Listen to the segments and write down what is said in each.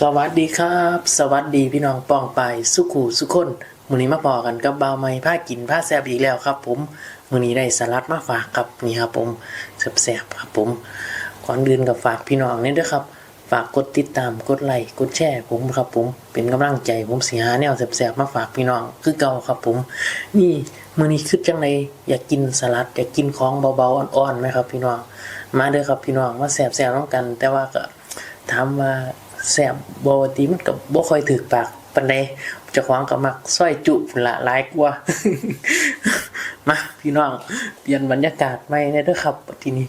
สวัสดีครับ สวัสดีพี่น้องปองไปสุขูสุขคนมือนี้มาพอกันกับบาวไม้ผ้ากินผ้าแซบอีกแล้วครับ ผมมือนี้ได้สลัดมาฝากครับนี่ครับผมแซบๆครับผมก่อนอื่นกับฝากพี่น้องนี่ด้วยครับ ฝากกดติดตามกดไลค์กดแชร์ผมครับ ผมเป็นกำลังใจผมสิหาแนวแซบๆมาฝากพี่น้องคือเก่าครับ ผม นี่มือนี้คือจังไดอยากกินสลัด อยากกินของเบาๆอ่อนๆไหมครับ พี่น้องมาเด้อครับพี่น้องมาแซบๆน้องกัน แต่ว่าก็ถามว่า แซบบปกติมันก็บ่ค่อยถูกปากปานใดเจ้าของก็มักซอยจุกละหลายกว่ามาพี่น้องเปลี่ยนบรรยากาศใหม่แน่เด้อครับบัดทีนี้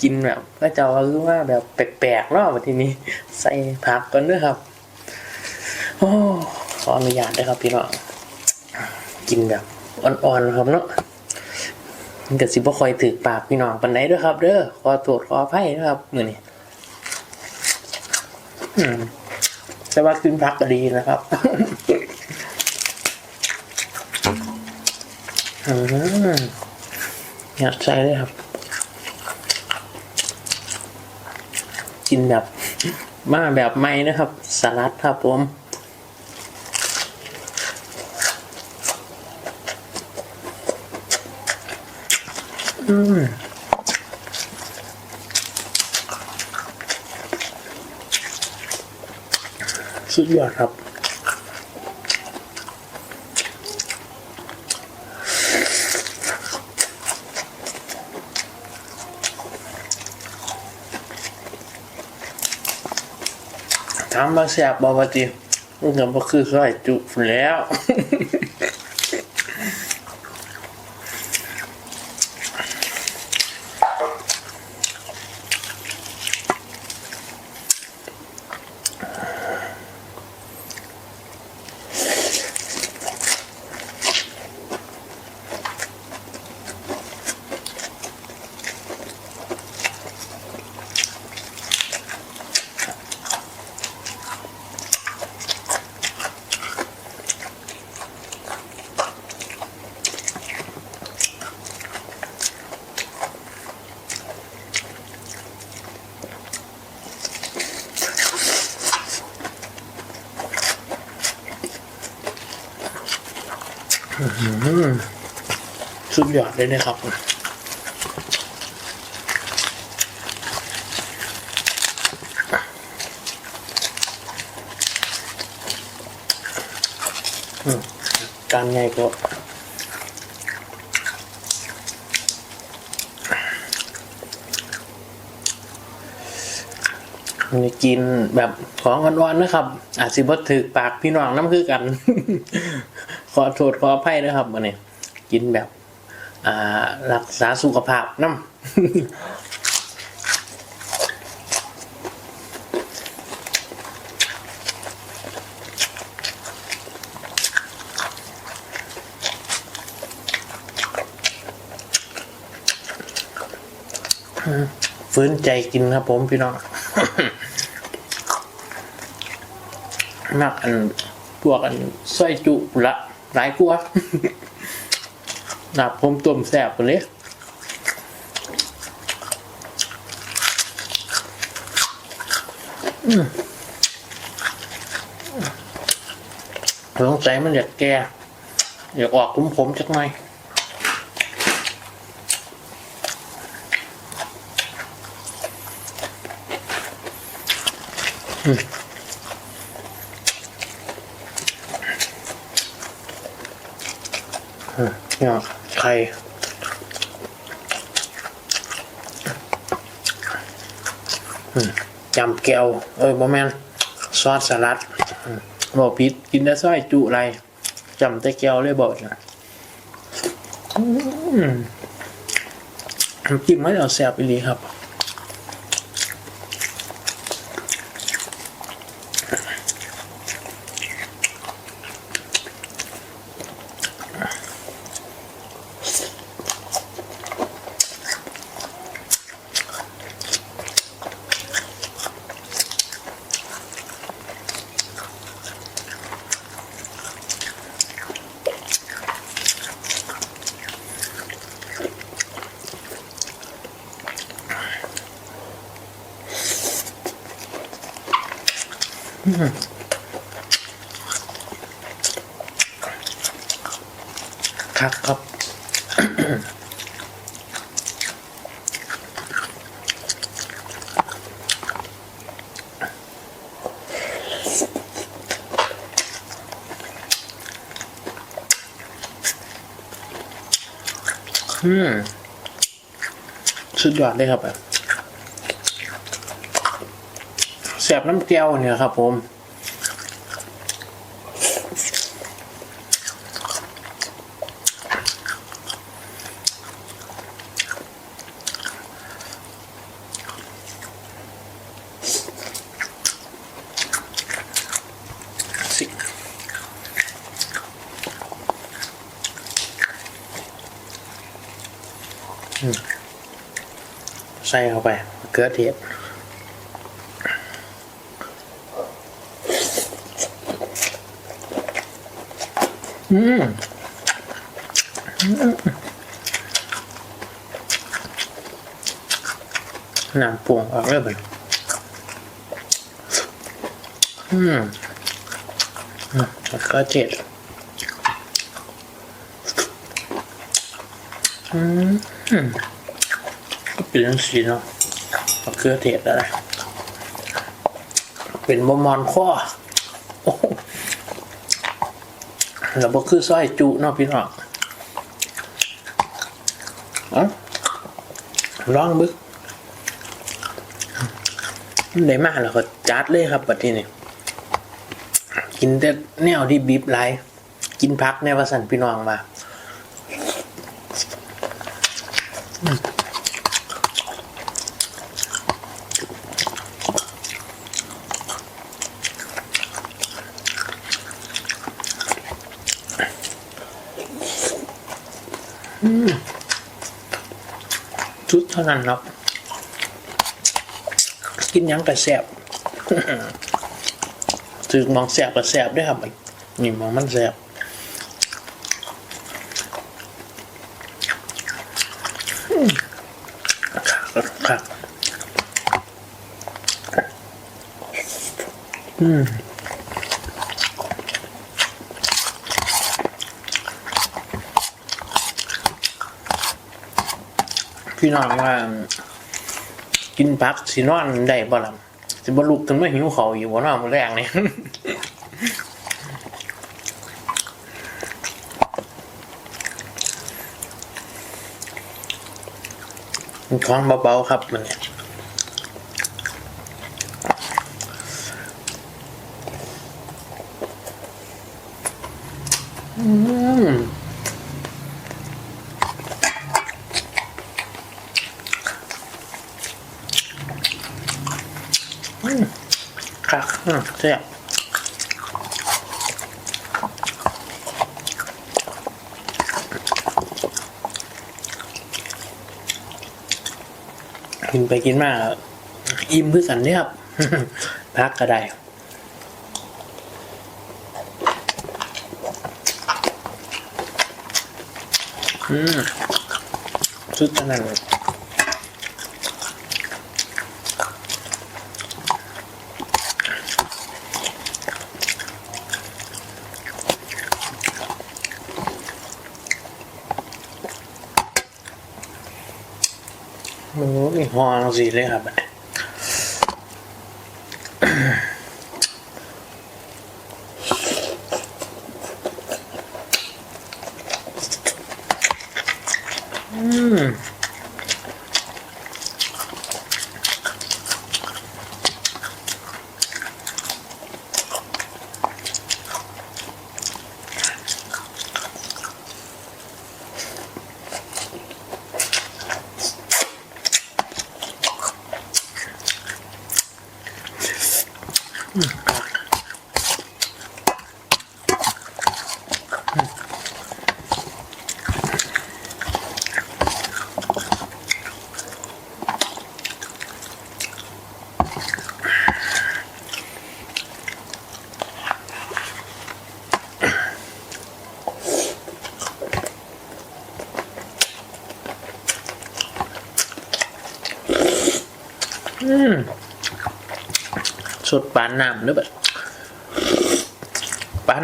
กินแบบก็เจ้าคือว่าแบบแปลกๆเนาะบัดทีนี้ ใส่ผักก่อนด้อครับโอ้ขออนุญาตด้อครับพี่น้องกินแบบอ่อนๆครับเนาะมันก็สิบ่ค่อยถูกปากพี่น้องปานใดเด้อครับ เด้อขอโทษขออภัยนะครับมื้อนี้ แต่ว่ากินพักก็ดีนะครับอืมอยากใช้เลยครับ กินแบบมาแบบไม่นะครับ สลัดครับผมอืม สุดยอดครับถามมาแสบบอปติมันก็คือซอยจุแล้ว สุดยอดเลยนะครับการไงก็นี่กินแบบของอ่อนๆนะครับ อาจสิบ่ถือปากพี่น้องน้ำคือกัน ขอโทษขออภัยนะครับวันนี้กินแบบอ่ารักษาสุขภาพน้ำฟื้นใจกินครับผมพี่น้องมักอันพวกอันสร้อยจุละ หลายกว่าหนับผมต้มแสบกว่านี้สงสัยมันอยากแก่อยากออกผมผมจักหน่อย เนี่ยไข่อืมจำแก้วเอ้ยบอแมนซอสสลัดอืมบอกพิษกินได้ซอยจุไรจำแต่แก้วเลยบอกนะอืมน้ำจิ้มไม่เอาแซ่บอีหลีครับ ครับครับอืมสุดยอดเลยครับแบ บแสบน้ำแก้วเนี่ยครับผมใส่เข้าไปเกลือเทศอืม อืมน้ำปรุงออกเลยมันอืมแล้วก็เจ็ดอืมก็เป็นเรื่องสีเนาะมะเขือเทศอะไรเป็นบะมอนข้อโอ้ โหแล้วก็คือซอยจุเนาะพี่น้องเอ้าลองบึกได้มากแล้วก็จัดเลยครับปัดที่นี่กินแต่แนวที่บีบไลกินพักแนววสันพี่น้องมาอืมอืมชุดเท่า นั้นครับกินยังกระแสบถึงมองแสบกับแสบด้วยครับนี่มองมันแสบครับอืม พี่น้องว่า กินพักสีนอนได้บ่ล่ะสิบ่ลุกถึงไม่หิวเขาอยู่บ่นอนมื้อแรงนี่มันท้องเบาๆครับมันเนี่ยอืม อืมแซ่บกินไปกินมาอิ่มคือกันเนี่ยครับ พักก็ได้อืมสุดขนาดเลย โอ้ยหองสีเสดปานน้ำหรือเปล่า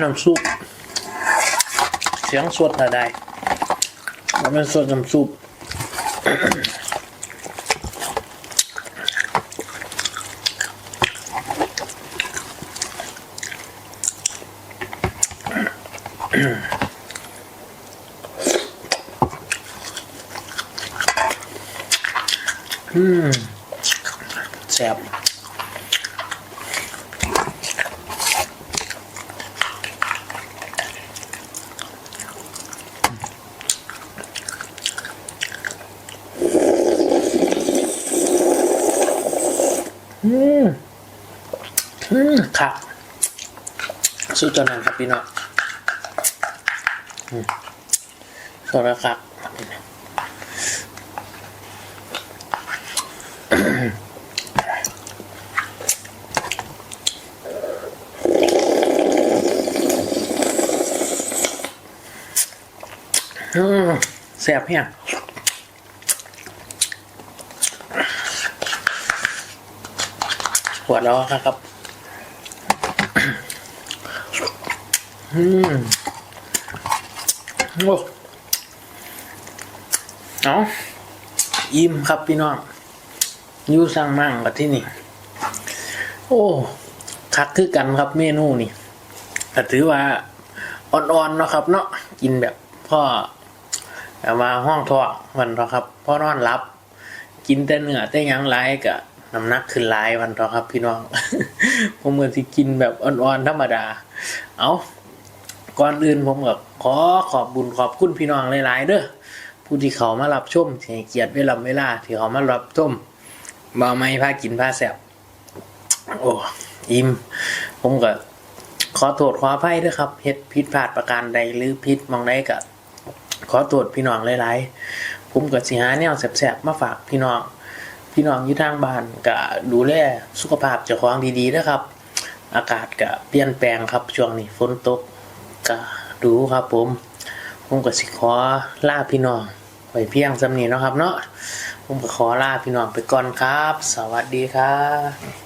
น้ำซุปเสียงสดอะไรได้มันเป็นสดน้ำซุปอืมแซ่บอืมอืมครับ สุดจอนั้นครับพี่น้องอืมสดแล้วครับอืมแซ่บเพียงปวดแล้วครับ อืมโอ้เอาอิ่มครับพี่น้องยูสั่งมั่งกับที่นี่ โอ้คักคือกันครับเมนูนี่แต่ถือว่าอ่อนๆเนาะครับ เนาะกินแบบพ่อแต่มาห้องทอวันเถอครับพ่อนอนรับ กินแต่เนื้อแต่ยังไรกะน้ำหนักขึ้นหลายวันเถอครับ พี่น้องผมเหมือนที่กินแบบอ่อนๆธรรมดา เอ้า ก่อนอื่นผมก็ขอขอบบุญขอบคุณพี่น้องหลาย ๆ เด้อผู้ที่เขามารับชมที่เกียรติเวลาเวลา ที่เขามารับชมบ่ไม่พากินพาแสบโอ้อิ่มผมก็ขอโทษขออภัยด้วยครับเฮ็ดผิดพลาดประการใดหรือผิดมองใดก็ขอโทษพี่น้องหลาย ๆ ผมก็สิหาแนวแสบๆมาฝากพี่น้องพี่น้องอยู่ทางบ้านก็ดูแลสุขภาพเจ้าของดีๆนะครับ อากาศก็เปลี่ยนแปลงครับช่วงนี้ฝนตก ก็ดูครับผม ผมก็สิขอลาพี่น้องไว้เพียงสำนีเนาะครับเนาะผมก็ขอลาพี่น้องไปก่อนครับ สวัสดีครับ